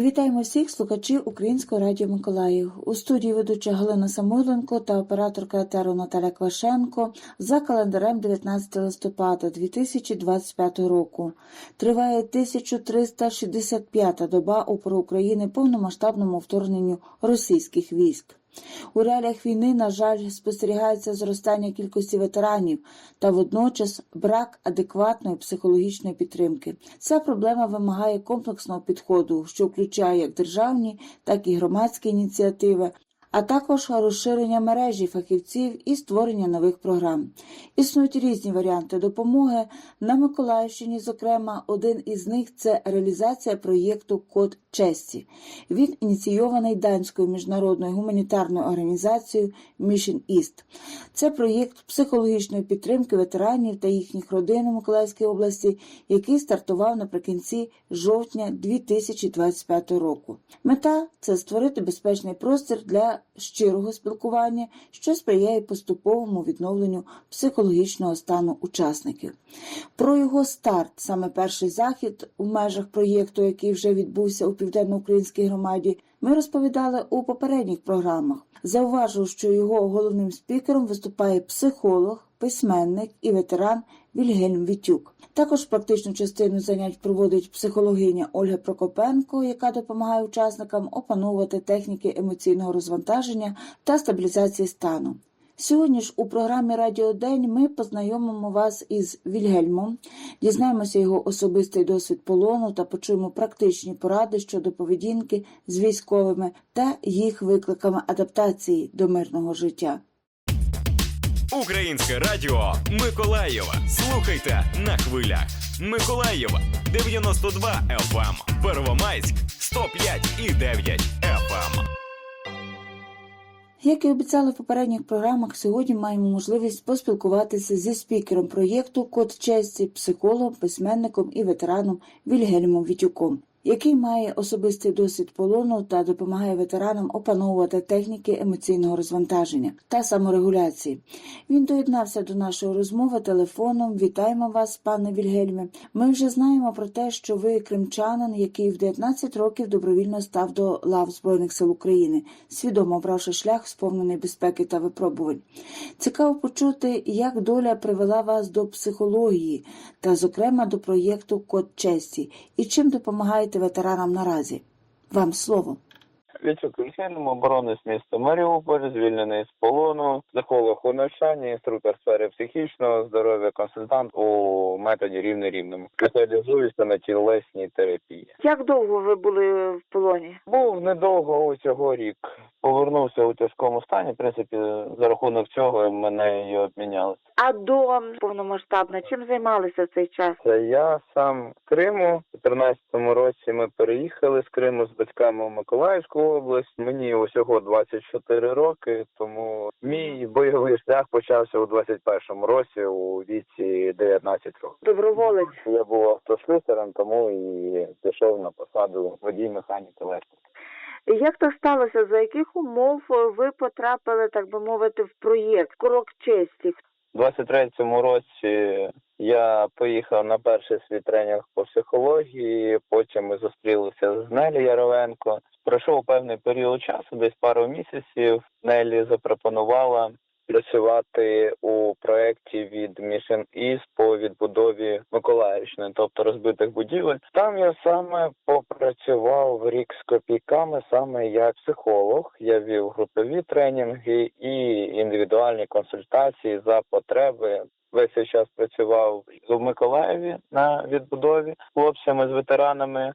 Вітаємо всіх слухачів Українського радіо Миколаїв. У студії ведуча Галина Самойленко та операторка етеру Наталя Квашенко за календарем 19 листопада 2025 року. Триває 1365-та доба опору України повномасштабному вторгненню російських військ. У реаліях війни, на жаль, спостерігається зростання кількості ветеранів та водночас брак адекватної психологічної підтримки. Ця проблема вимагає комплексного підходу, що включає як державні, так і громадські ініціативи, а також розширення мережі фахівців і створення нових програм. Існують різні варіанти допомоги. На Миколаївщині, зокрема, один із них це реалізація проєкту Код честі. Він ініційований данською міжнародною гуманітарною організацією Mission East. Це проєкт психологічної підтримки ветеранів та їхніх родин у Миколаївській області, який стартував наприкінці жовтня 2025 року. Мета це створити безпечний простір для щирого спілкування, що сприяє поступовому відновленню психологічного стану учасників. Про його старт, саме перший захід у межах проєкту, який вже відбувся у південноукраїнській громаді, ми розповідали у попередніх програмах. Зауважу, що його головним спікером виступає психолог, письменник і ветеран Вільгельм Вітюк. Також практичну частину занять проводить психологиня Ольга Прокопенко, яка допомагає учасникам опановувати техніки емоційного розвантаження та стабілізації стану. Сьогодні ж у програмі Радіо День ми познайомимо вас із Вільгельмом, дізнаємося його особистий досвід полону та почуємо практичні поради щодо поведінки з військовими та їх викликами адаптації до мирного життя. Українське радіо Миколаєва. Слухайте на хвилях. Миколаєва 92 FM. Первомайськ 105 і 9 FM. Як і обіцяли в попередніх програмах, сьогодні маємо можливість поспілкуватися зі спікером проєкту Код честі, психологом, письменником і ветераном Вільгельмом Вітюком, який має особистий досвід полону та допомагає ветеранам опановувати техніки емоційного розвантаження та саморегуляції. Він доєднався до нашої розмови телефоном. Вітаємо вас, пане Вільгельме. Ми вже знаємо про те, що ви кримчанин, який в 19 років добровільно став до лав Збройних сил України, свідомо обравши шлях, сповнений безпеки та випробувань. Цікаво почути, як доля привела вас до психології та, зокрема, до проєкту Код честі і чим допомагаєте ветеранам наразі. Вам слово. Вітчук Вільхельм, оборонець міста Маріуполь, звільнений з полону, психолог у навчанні, інструктор сфери психічного здоров'я, консультант у методі рівне рівному. Спеціалізуюся на тілесній терапії. Як довго ви були в полоні? Був недовго усього рік. Повернувся у тяжкому стані. В принципі, за рахунок цього мене і обміняли. А до повномасштабно чим займалися в цей час? Це я сам з Криму. У 13-му році ми переїхали з Криму з батьками в Миколаївську область. Мені усього 24 роки, тому мій бойовий шлях почався у 21-му році у віці 19 років. Доброволець. Я був автослюсарем, тому і пішов на посаду водій механік електрик. Як так сталося? За яких умов ви потрапили, так би мовити, в проєкт Крок честі? У 23-му році я поїхав на перший свій тренінг по психології. Потім ми зустрілися з Нелі Яровенко. Пройшов певний період часу, десь пару місяців. Нелі запропонувала працювати у проєкті від Mission East по відбудові Миколаївщини, тобто розбитих будівель. Там я саме попрацював рік з копійками, саме як психолог. Я вів групові тренінги і індивідуальні консультації за потреби. Весь цей час працював у Миколаєві на відбудові хлопцями з ветеранами.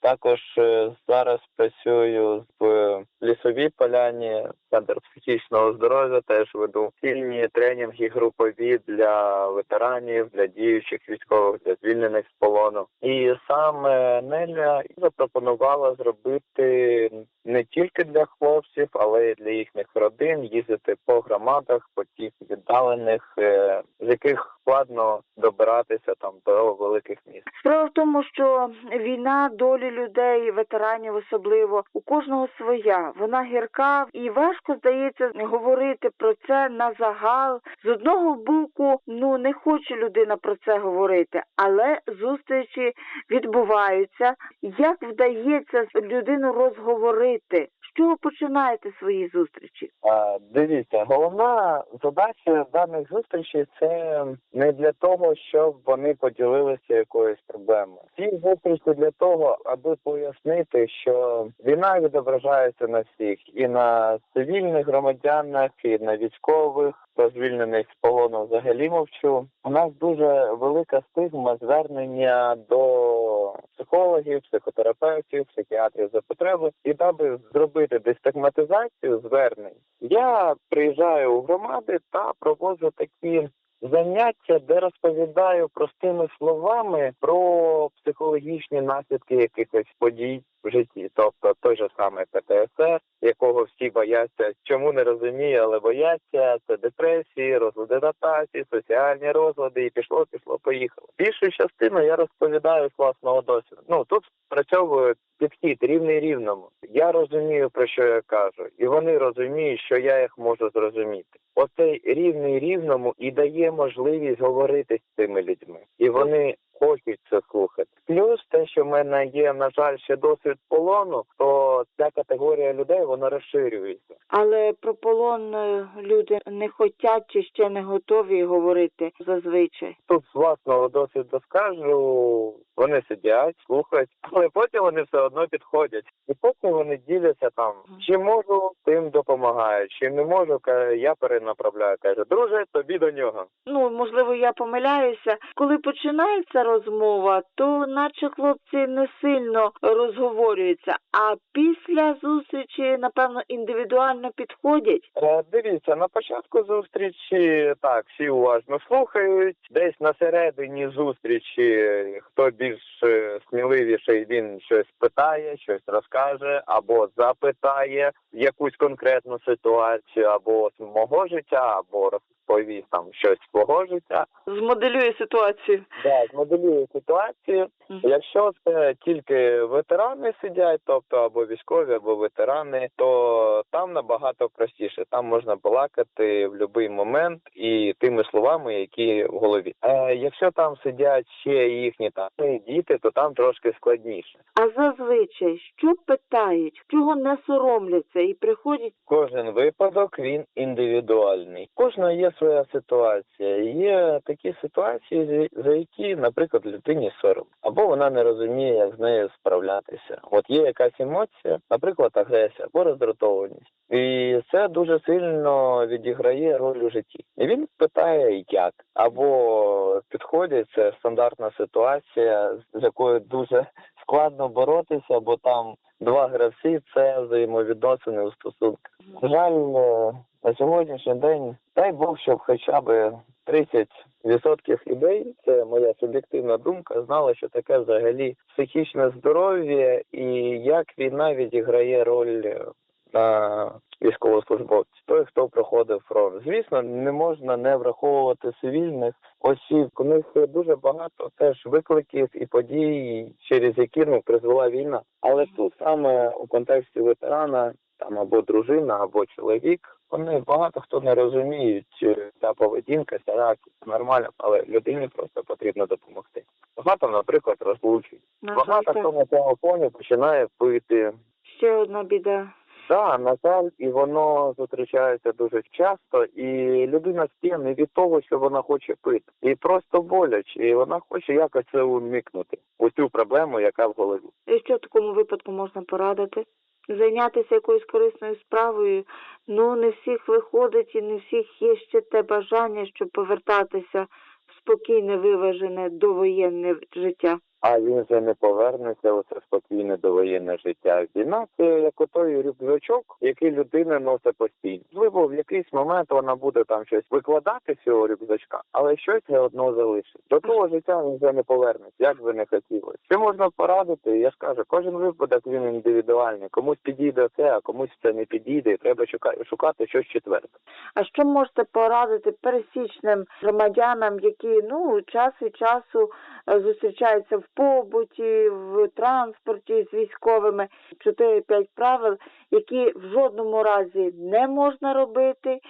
Також е, зараз працюю в лісовій поляні, центр психічного здоров'я. Теж веду спільні тренінги групові для ветеранів, для діючих військових, для звільнених з полону. І саме Неля запропонувала зробити не тільки для хлопців, але й для їхніх родин їздити по громадах, по тих віддалених, е, з яких складно добиратися там до великих міст. Справа в тому, що війна долю долі людей, ветеранів особливо, у кожного своя. Вона гірка і важко здається говорити про це на загал. З одного боку, ну не хоче людина про це говорити, але зустрічі відбуваються. Як вдається людину розговорити? Чого починаєте свої зустрічі? А, дивіться, головна задача даних зустрічей це не для того, щоб вони поділилися якоюсь проблемою. Ці зустрічі для того, аби пояснити, що війна відображається на всіх і на цивільних громадянах, і на військових, хто звільнених з полону взагалі мовчу. У нас дуже велика стигма звернення до психологів, психотерапевтів, психіатрів за потреби, і даби зробити дестигматизацію звернень, я приїжджаю у громади та проводжу такі заняття, де розповідаю простими словами про психологічні наслідки якихось подій в житті, тобто той же самий ПТСР, якого всі бояться, чому не розумію, але бояться. Це депресії, розлади адаптації, соціальні розлади, і пішло, пішло, поїхало. Більшу частину я розповідаю з власного досвіду. Ну тут спрацьовує підхід рівний рівному. Я розумію про що я кажу, і вони розуміють, що я їх можу зрозуміти. Оцей рівний рівному і дає можливість говорити з цими людьми, і вони хочуть це слухати. Плюс те, що в мене є, на жаль, ще досвід полону, то ця категорія людей вона розширюється. Але про полон е, люди не хочуть чи ще не готові говорити зазвичай. Тут з власного досвіду скажу, вони сидять, слухають, але потім вони все одно підходять. І потім вони діляться там, чи можу, тим допомагаю, чи не можу, я перенаправляю. Каже, друже, тобі до нього. Ну, можливо, я помиляюся. Коли починається розмова, то наче хлопці не сильно розговорюються, а після зустрічі, напевно, індивідуально підходять. Е, Дивіться, на початку зустрічі так всі уважно слухають. Десь на середині зустрічі хто більш е, сміливіший, він щось питає, щось розкаже або запитає якусь конкретну ситуацію, або з мого життя, або розповість там щось свого життя. Змоделює ситуацію. Да, змоделює ситуацію. Мгм. Якщо це тільки ветерани сидять, тобто або військові, або ветерани, то там набагато простіше. Там можна балакати в будь-який момент і тими словами, які в голові. Е, якщо там сидять ще їхні там діти, то там трошки складніше. А зазвичай що питають, чого не соромляться і приходять Кожен випадок він індивідуальний. Кожна є своя ситуація. Є такі ситуації, за які, наприклад, людині сором, або вона не розуміє, як з нею справлятися. От є якась емоція, наприклад, агресія або роздратованість, і це дуже сильно відіграє роль у житті. І він питає, як або підходить Це стандартна ситуація, з якою дуже складно боротися, бо там два гравці це взаємовідносини у стосунках. Жаль, е, на сьогоднішній день дай Бог, щоб хоча б 30% людей, це моя суб'єктивна думка, знала, що таке взагалі психічне здоров'я і як війна відіграє роль е, на військовослужбовців. Той, хто проходив фронт. Звісно, не можна не враховувати цивільних осіб. У них дуже багато теж викликів і подій, через які ну призвела війна. Але тут саме у контексті ветерана, там або дружина, або чоловік. Вони багато хто не розуміють е, ця поведінка, ця реакція нормально, але людині просто потрібно допомогти. Багато, наприклад, розлучень. Багато хто на цьому фоні починає пити. ще одна біда. Да, на жаль, і воно зустрічається дуже часто, і людина стає не від того, що вона хоче пити, і просто боляче, і вона хоче якось це уникнути. Цю проблему, яка в голові. І що в такому випадку можна порадити? Зайнятися якоюсь корисною справою. Ну, не всіх виходить і не всіх є ще те бажання, щоб повертатися в спокійне, виважене довоєнне життя. А він вже не повернеться у це спокійне довоєнне життя. Війна це як отой рюкзачок, який людина носить постійно. Можливо, в якийсь момент вона буде там щось викладати з цього рюкзачка, але щось все одно залишить. До того життя він вже не повернеться, як би не хотілося. Що можна порадити? Я ж кажу, кожен випадок він індивідуальний. Комусь підійде це, а комусь це не підійде. Треба шукати, щось четверте. А що можете порадити пересічним громадянам, які ну час від часу е, зустрічаються в побуті, в транспорті з військовими 4-5 правил, які в жодному разі не можна робити,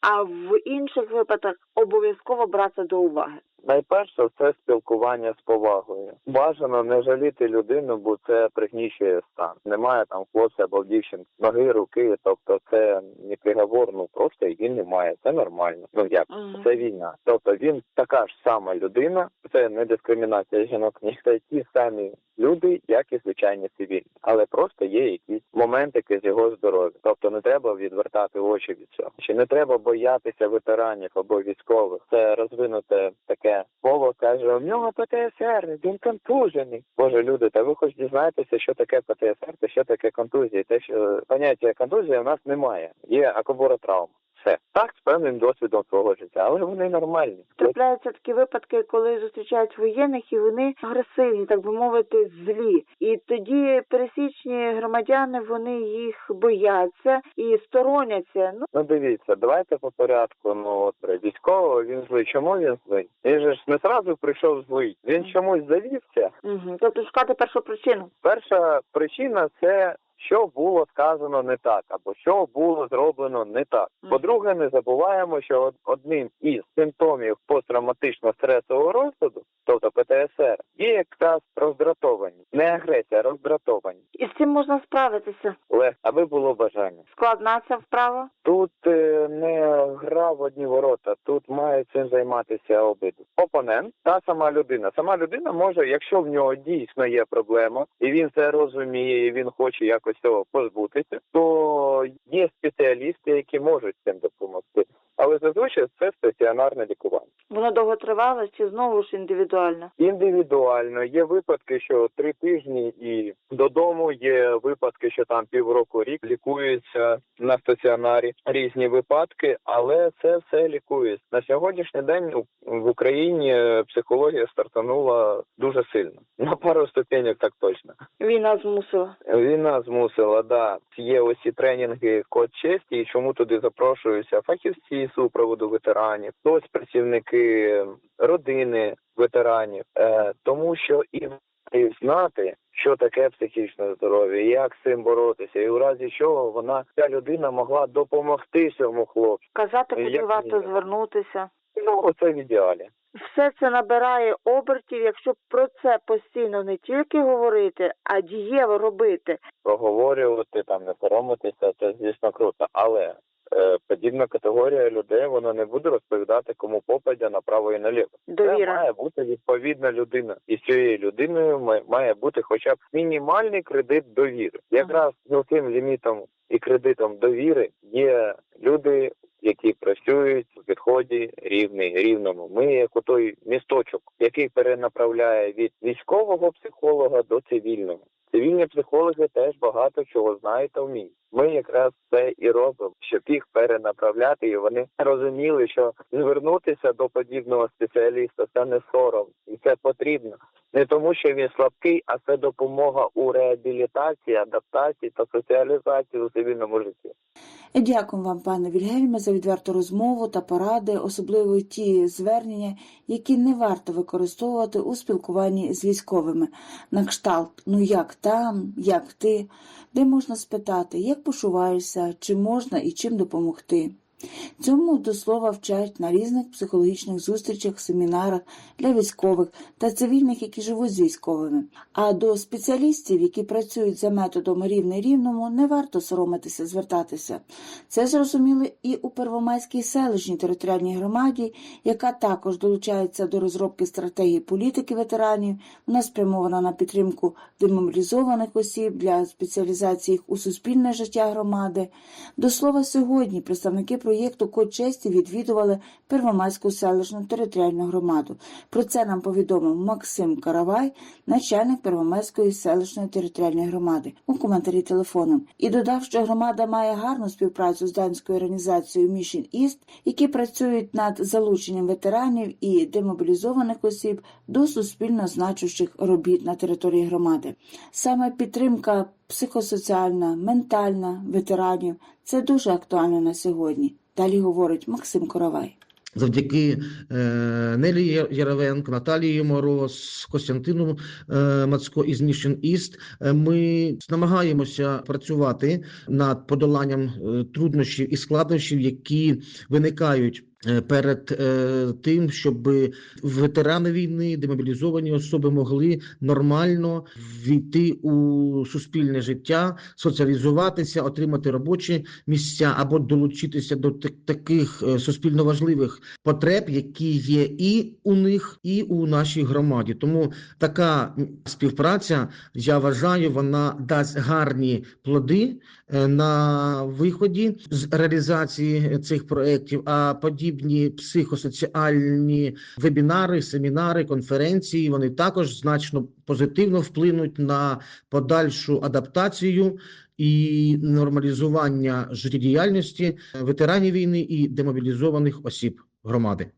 а в інших випадках обов'язково брати до уваги. Найперше це спілкування з повагою. Бажано не жаліти людину, бо це пригнічує стан. Немає там хлопця або дівчин ноги, руки. Тобто це не приговор, ну просто її немає. Це нормально. Ну як Мгм. це війна. Тобто він така ж сама людина. Це не дискримінація жінок, ні це ті самі люди, як і звичайні цивільні, але просто є якісь моментики з його здоров'я. Тобто не треба відвертати очі від цього. Чи не треба боятися ветеранів або військових? Це розвинуте таке слово каже: у нього ПТСР, він контужений. Боже, люди, та ви хоч дізнаєтеся, що таке ПТСР та що таке контузія. Те, що поняття контузія у нас немає. Є акуборотравма. Все так з певним досвідом свого життя, але вони нормальні. Трапляються такі випадки, коли зустрічають воєнних і вони агресивні, так би мовити, злі. І тоді пересічні громадяни вони їх бояться і стороняться. Ну Ну дивіться, давайте по порядку. Ну от військового він злий. Чому він злий? Він же ж не зразу прийшов злий. Він чомусь завівся. угу. тобто шукати першу причину. Перша причина це. Що було сказано не так, або що було зроблено не так. По-друге, не забуваємо, що одним із симптомів посттравматичного стресового розладу, тобто ПТСР, є якраз роздратованість, не агресія, роздратованість. І з цим можна справитися. Лег, аби було бажання. Складна ця вправа. Тут е, не гра в одні ворота, тут має цим займатися обидва. Опонент та сама людина. Сама людина може, якщо в нього дійсно є проблема, і він це розуміє, і він хоче якось цього позбутися, то є спеціалісти, які можуть цим допомогти. Але зазвичай це стаціонарне лікування. Воно довго тривало чи знову ж індивідуально? Індивідуально є випадки, що три тижні і додому. Є випадки, що там півроку рік лікуються на стаціонарі. Різні випадки, але це все лікується на сьогоднішній день. В Україні психологія стартанула дуже сильно на пару ступенек, так точно. Війна змусила. Війна змусила, да. Є ось ці тренінги код честі, і чому туди запрошуються фахівці супроводу ветеранів, ось працівники родини ветеранів, е, тому що і знати, що таке психічне здоров'я, як з цим боротися, і у разі чого вона ця людина могла допомогти цьому хлопцю. Казати, куди Як варто звернутися. Ну оце в ідеалі. Все це набирає обертів, якщо про це постійно не тільки говорити, а дієво робити. проговорювати, там не соромитися, це звісно круто. Але подібна категорія людей вона не буде розповідати, кому попадя направо і наліво. Це має бути відповідна людина, і з цією людиною має- бути хоча б мінімальний кредит довіри. Якраз з цим лімітом і кредитом довіри є люди. Які працюють у підході рівний рівному. Ми як у той місточок, який перенаправляє від військового психолога до цивільного. Цивільні психологи теж багато чого знають та вміють. Ми якраз це і робимо, щоб їх перенаправляти, і вони розуміли, що звернутися до подібного спеціаліста це не сором, і це потрібно. Не тому, що він слабкий, а це допомога у реабілітації, адаптації та соціалізації у цивільному житті. Дякую вам, пане Вільгельме, за відверту розмову та поради, особливо ті звернення, які не варто використовувати у спілкуванні з військовими. На кшталт, ну як там, як ти, де можна спитати, як почуваєшся, чи можна і чим допомогти. Цьому до слова вчать на різних психологічних зустрічах, семінарах для військових та цивільних, які живуть з військовими. А до спеціалістів, які працюють за методом рівне рівному, не варто соромитися звертатися. Це зрозуміли і у Первомайській селищній територіальній громаді, яка також долучається до розробки стратегії політики ветеранів. Вона спрямована на підтримку демобілізованих осіб для спеціалізації їх у суспільне життя громади. До слова, сьогодні представники проєкту Код честі відвідували Первомайську селищну територіальну громаду. Про це нам повідомив Максим Каравай, начальник Первомайської селищної територіальної громади, у коментарі телефоном. І додав, що громада має гарну співпрацю з данською організацією Mission East, які працюють над залученням ветеранів і демобілізованих осіб до суспільно значущих робіт на території громади. Саме підтримка психосоціальна, ментальна ветеранів це дуже актуально на сьогодні. Далі говорить Максим Коровай. Завдяки е, Нелі Яровенко, Наталії Мороз, Костянтину е, Мацко із Mission East е, ми намагаємося працювати над подоланням е, труднощів і складнощів, які виникають перед е, тим, щоб ветерани війни, демобілізовані особи могли нормально війти у суспільне життя, соціалізуватися, отримати робочі місця або долучитися до таких е, суспільно важливих потреб, які є і у них, і у нашій громаді. Тому така співпраця, я вважаю, вона дасть гарні плоди е, на виході з реалізації цих проєктів, а подібні психосоціальні вебінари, семінари, конференції вони також значно позитивно вплинуть на подальшу адаптацію і нормалізування життєдіяльності ветеранів війни і демобілізованих осіб громади.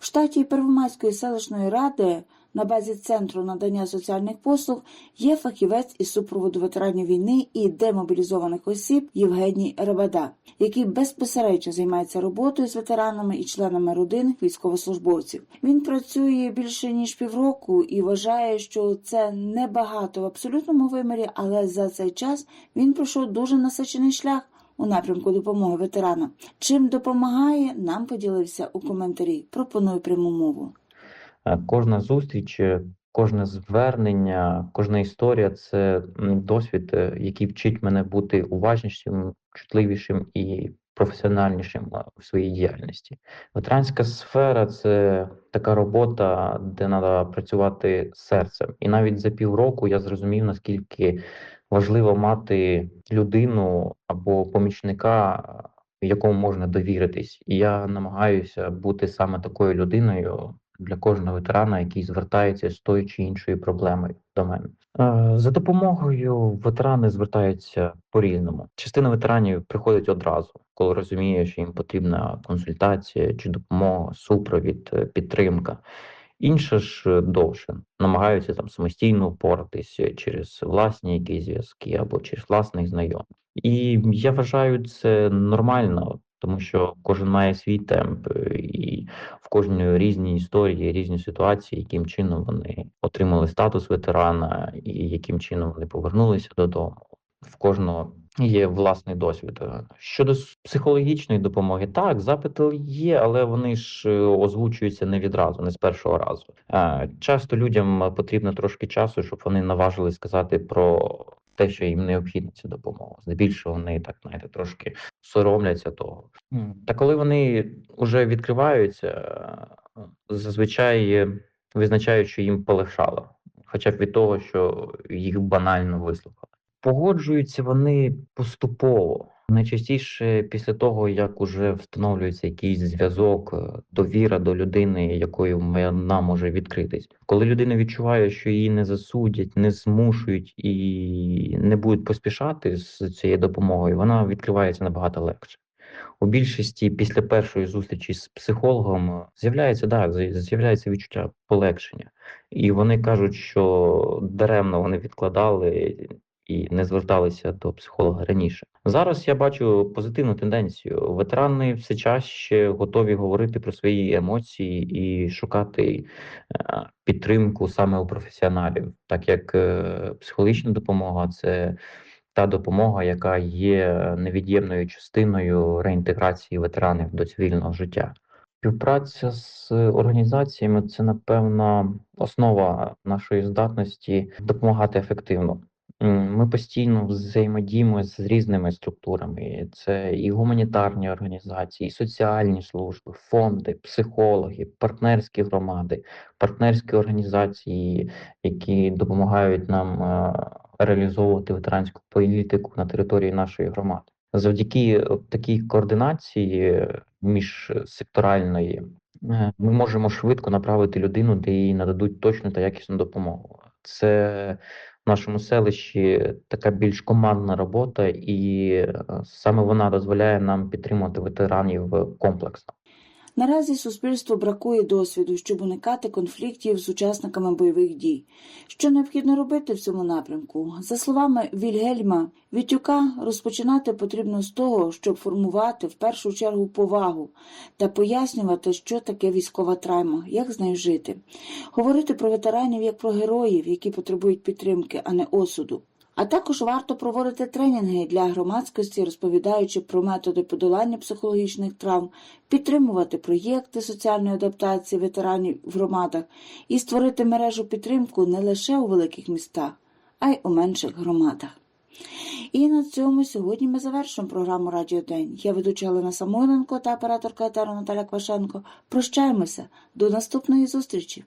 В штаті Первомайської селищної ради на базі Центру надання соціальних послуг є фахівець із супроводу ветеранів війни і демобілізованих осіб Євгеній Рабада, який безпосередньо займається роботою з ветеранами і членами родин військовослужбовців. Він працює більше ніж півроку і вважає, що це небагато в абсолютному вимірі, але за цей час він пройшов дуже насичений шлях у напрямку допомоги ветеранам. Чим допомагає, нам поділився у коментарі. Пропоную пряму мову. Е, Кожна зустріч, е, кожне звернення, кожна історія це досвід, е, який вчить мене бути уважнішим, чутливішим і професіональнішим в своїй діяльності. Ветеранська сфера це така робота, де треба працювати серцем. І навіть за півроку я зрозумів, наскільки важливо мати людину або помічника, якому можна довіритись. І я намагаюся бути саме такою людиною для кожного ветерана, який звертається з тою чи іншою проблемою до мене. Е, За допомогою ветерани звертаються по-різному. Частина ветеранів приходить одразу, коли розуміє, що їм потрібна консультація чи допомога, супровід, е, підтримка. Інша ж е, довше намагаються там самостійно впоратися через власні якісь зв'язки або через власних знайомих. І я вважаю це нормально, тому що кожен має свій темп, е, і в кожної різні історії, різні ситуації, яким чином вони отримали статус ветерана, і яким чином вони повернулися додому. В кожного є власний досвід. Е, Щодо психологічної допомоги, так, запити є, але вони ж е, озвучуються не відразу, не з першого разу. Е, Часто людям потрібно трошки часу, щоб вони наважили сказати про те, що їм необхідна ця допомога. Здебільшого вони так знаєте, трошки соромляться того. Mm. Та коли вони вже відкриваються, зазвичай визначають, що їм полегшало, хоча б від того, що їх банально вислухали. Погоджуються вони поступово. Найчастіше після того, як уже встановлюється якийсь зв'язок, е, довіра до людини, якою вона може відкритись. Коли людина відчуває, що її не засудять, не змушують і не будуть поспішати з цією допомогою, вона відкривається набагато легше. У більшості після першої зустрічі з психологом е, з'являється да, з'являється відчуття полегшення, і вони кажуть, що даремно вони відкладали і не зверталися до психолога раніше. Зараз я бачу позитивну тенденцію. Ветерани все чаще готові говорити про свої емоції і шукати е, підтримку саме у професіоналів, так як е, психологічна допомога це та допомога, яка є невід'ємною частиною реінтеграції ветеранів до цивільного життя. Співпраця з організаціями це напевно основа нашої здатності допомагати ефективно. Ми постійно взаємодіємо з різними структурами. Це і гуманітарні організації, і соціальні служби, фонди, психологи, партнерські громади, партнерські організації, які допомагають нам е, реалізовувати ветеранську політику на території нашої громади. Завдяки е, такій координації міжсекторальної е, ми можемо швидко направити людину, де їй нададуть точну та якісну допомогу. Це нашому селищі така більш командна робота, і е, саме вона дозволяє нам підтримувати ветеранів комплексно. Наразі суспільству бракує досвіду, щоб уникати конфліктів з учасниками бойових дій. Що необхідно робити в цьому напрямку? За словами Вільгельма Вітюка, розпочинати потрібно з того, щоб формувати в першу чергу повагу та пояснювати, що таке військова травма, як з нею жити, говорити про ветеранів як про героїв, які потребують підтримки, а не осуду. А також варто проводити тренінги для громадськості, розповідаючи про методи подолання психологічних травм, підтримувати проєкти соціальної адаптації ветеранів в громадах і створити мережу підтримку не лише у великих містах, а й у менших громадах. І на цьому сьогодні ми завершуємо програму Радіо День. Я ведуча Олена Самойленко та операторка етеру Наталя Квашенко. Прощаємося. До наступної зустрічі!